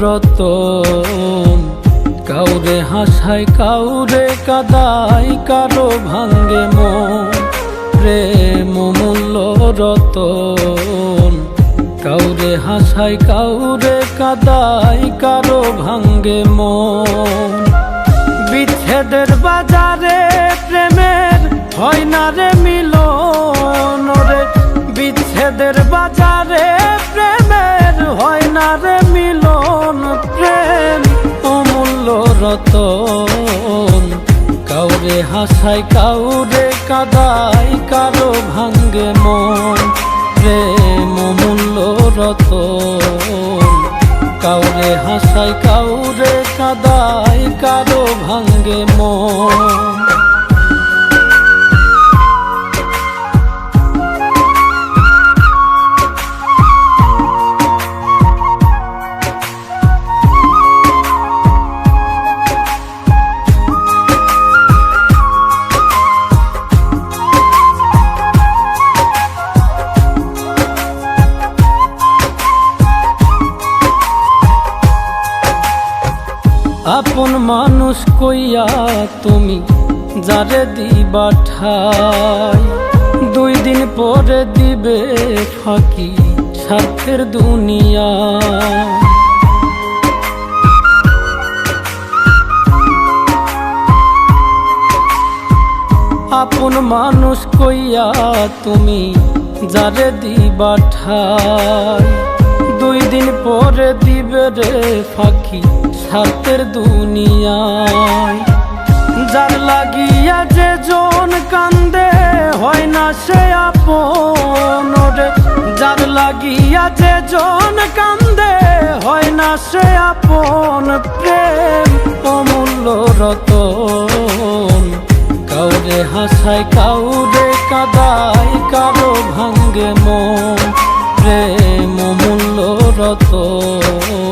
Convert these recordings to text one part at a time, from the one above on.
রতন। কাউরে হাসায়, কাউরে কাদাই কারও ভাঙ্গে মন। প্রেম মূল্য রতন। কাউরে হাসায়, কাউরে কাদাই কারও ভাঙ্গে মন। বিচ্ছেদের বাজারে মিলন প্রেম অমূল্য রতন। কাউরে হাসায় কাউরে কাদাই, কারও ভাঙ্গে মন। প্রেম অমূল্য রতন। কাউরে হাসায় কাউরে কাদাই, কারও ভাঙ্গে মন। আপন মানুষ কইয়া তুমি যারে দিবা ঠাই? দুই দিন পরে দিবে ফাঁকি স্বার্থের দুনিয়া। আপন মানুষ কইয়া তুমি যারে দিবা ঠাই? দুই দিন পরে দিবে রে ফাঁকি স্বার্থের দুনিয়ায় যার লাগিয়া যে জন কান্দে, হয় না সে আপন যার লাগিয়া যে জন কান্দে, হয় না সে আপন প্রেম। অমূল্য রতন, কাউরে হাসায়, কাউরে কাদাই কারও ভাঙ্গে মন। প্রেম মূল্য রতন।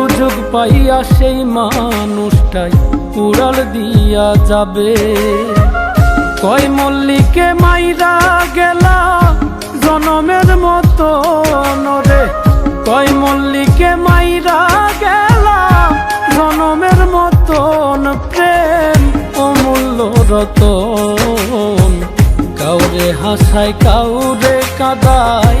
সুযোগ পাইয়া সেই মানুষটাই উড়াল দিয়া যাবে। কয় মল্লিকে মাইরা গেলা জনমের মতো নরে। কয় মল্লিকে মাইরা গেলা জনমের মতন প্রেম অমূল্য রতন। কাউরে হাসায়, কাউরে কাদাই